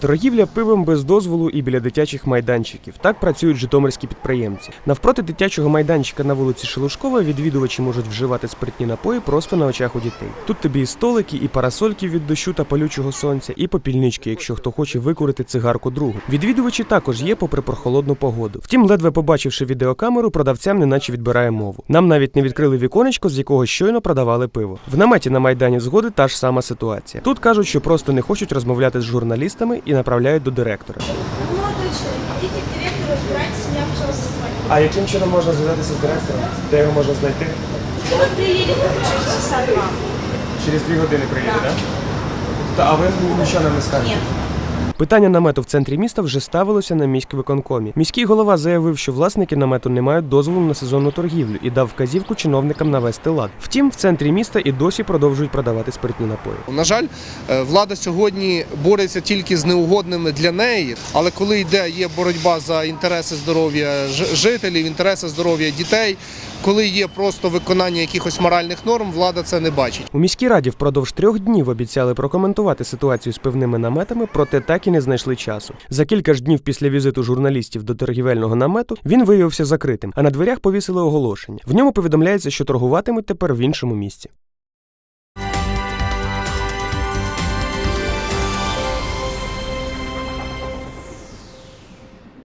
Торгівля пивом без дозволу і біля дитячих майданчиків. Так працюють житомирські підприємці. Навпроти дитячого майданчика на вулиці Шелушкова відвідувачі можуть вживати спиртні напої просто на очах у дітей. Тут тобі і столики, і парасольки від дощу та палючого сонця, і попільнички, якщо хто хоче викурити цигарку другу. Відвідувачі також є, попри прохолодну погоду. Втім, ледве побачивши відеокамеру, продавцям неначе відбирає мову. Нам навіть не відкрили віконечко, з якого щойно продавали пиво. В наметі на майдані згоди та ж сама ситуація. Тут кажуть, що просто не хочуть розмовляти з журналістами і направляють до директора. Ну, идите к директору, збирайтеся, я пожалуйста, с вами. А яким чином можна зв'язатися з директором? Де його можна знайти? Он приїдете, через часа два. Через дві години приїде, так? Та а ви нічого нам не скажете? Нет. Питання намету в центрі міста вже ставилося на міськвиконкомі. Міський голова заявив, що власники намету не мають дозволу на сезонну торгівлю і дав вказівку чиновникам навести лад. Втім, в центрі міста і досі продовжують продавати спиртні напої. На жаль, е, влада сьогодні бореться тільки з неугодними для неї, але коли йде є боротьба за інтереси здоров'я жителів, інтереси здоров'я дітей, коли є просто виконання якихось моральних норм, влада це не бачить. У міській раді впродовж трьох днів обіцяли прокоментувати ситуацію з пивними наметами, проте так і не знайшли часу. За кілька ж днів після візиту журналістів до торгівельного намету він виявився закритим, а на дверях повісили оголошення. В ньому повідомляється, що торгуватимуть тепер в іншому місці.